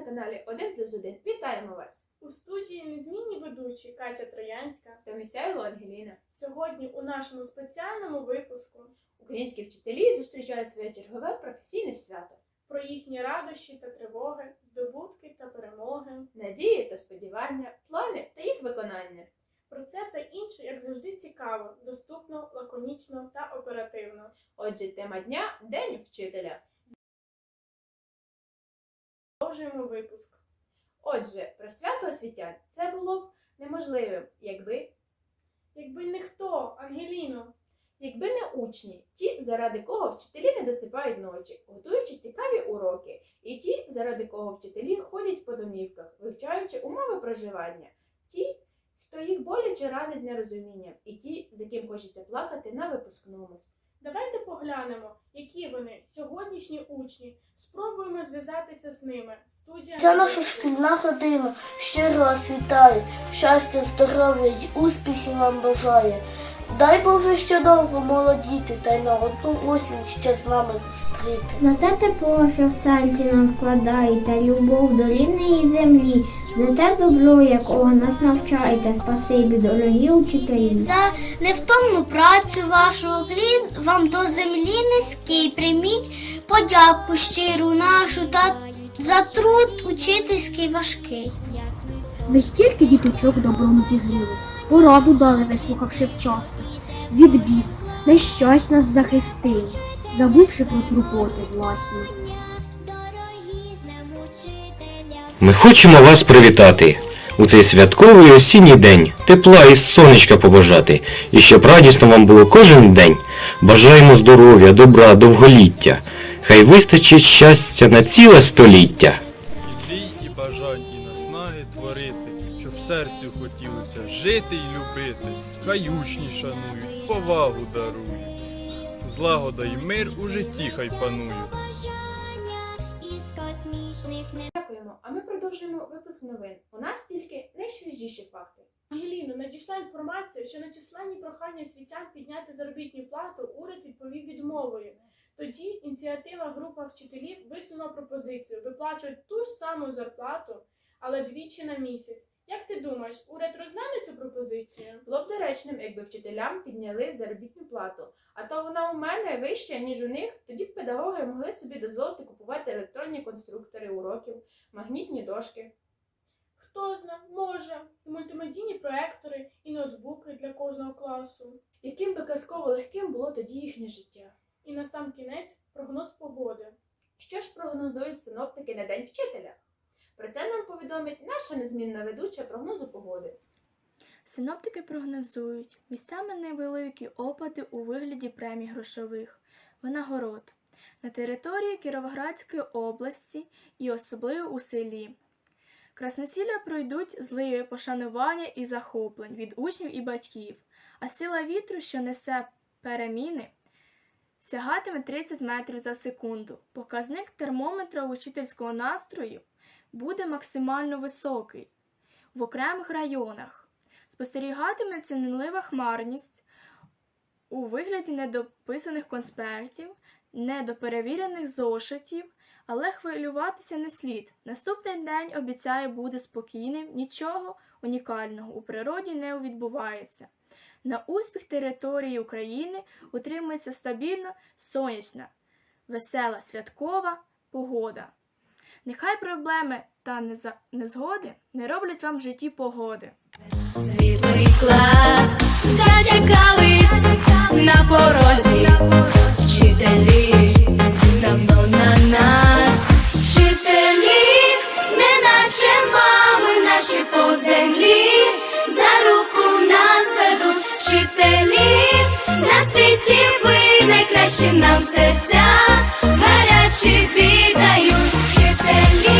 каналі 1 плюс 1. Вітаємо вас! У студії незмінні ведучі Катя Троянська. Та Місяйло Ангеліна. Сьогодні у нашому спеціальному випуску Українські вчителі зустрічають своє чергове професійне свято. про їхні радощі та тривоги, здобутки та перемоги. Надії та сподівання, плани та їх виконання. Про це та інше, як завжди, цікаво, доступно, лаконічно та оперативно. Отже, тема дня День вчителя. Продовжуємо випуск. Отже, про свято освітян це було б неможливим, якби Якби не хто, Ангеліно, Якби не учні, ті, заради кого вчителі не досипають ночі, готуючи цікаві уроки, і ті, заради кого вчителі ходять по домівках, вивчаючи умови проживання, ті, хто їх боляче ранить нерозумінням, і ті, з яким хочеться плакати на випускному. Давайте поглянемо, які вони сьогоднішні учні. Спробуємо зв'язатися з ними. Студія Це наша шкільна родина. Щиро вас вітаю. Щастя, здоров'я й успіхів вам бажає. Дай Боже ще довго молодіти, та й на одну осінь ще з нами зустріти. За те тепло, що в серці нам вкладаєте, любов до рідної землі, за те добро, якого нас навчаєте, спасибі, дорогі учителі. За невтомну працю вашу клін вам до землі низький прийміть подяку щиру нашу та за труд учительський важкий. Ви стільки діточок добром зігріли, пораду дали, вислухавши вчасно. Від бід, нещасть нас захистили, забувши про турботи власні. Ми хочемо вас привітати у цей святковий осінній день, тепла і сонечка побажати, і щоб радісно вам було кожен день. Бажаємо здоров'я, добра, довголіття. Хай вистачить щастя на ціле століття. Серцю хотілося жити й любити, хай учні шанують, повагу дарують. Злагода й мир у житті хай панують. Дякуємо, а ми продовжуємо випуск новин. У нас тільки найсвіжіші факти. Ангеліно, надійшла інформація, що на численні прохання освітян підняти заробітну плату уряд відповів відмовою. Тоді ініціатива група вчителів висунула пропозицію виплачувати ту ж саму зарплату, але двічі на місяць. Думаєш, уряд розгляне цю пропозицію? Було б доречним, якби вчителям підняли заробітну плату. А то вона у мене вища, ніж у них, тоді б педагоги могли собі дозволити купувати електронні конструктори уроків, магнітні дошки. Хто зна, може, і мультимедійні проектори, і ноутбуки для кожного класу. Яким би казково легким було тоді їхнє життя? І на сам кінець прогноз погоди. Що ж прогнозують синоптики на День вчителя? Про це нам повідомить наша незмінна ведуча прогнозу погоди. Синоптики прогнозують місцями невеликі опади у вигляді премій грошових винагород на території Кіровоградської області і особливо у селі. Красносілля пройдуть зливи пошанування і захоплень від учнів і батьків, а сила вітру, що несе переміни, сягатиме 30 метрів за секунду. Показник термометра учительського настрою буде максимально високий в окремих районах. Спостерігатиметься мінлива хмарність у вигляді недописаних конспектів, недоперевірених зошитів, але хвилюватися не слід. Наступний день обіцяє буде спокійним, нічого унікального у природі не відбувається. На успіх території України утримується стабільна сонячна, весела святкова погода. Нехай проблеми та неза- незгоди не роблять вам в житті погоди. Світлий клас зачекались на порозі. Вчителі давно на нас. Вчителі, не наче мами наші по землі. За руку нас ведуть вчителі. На світі ви найкращі нам серця. feliz.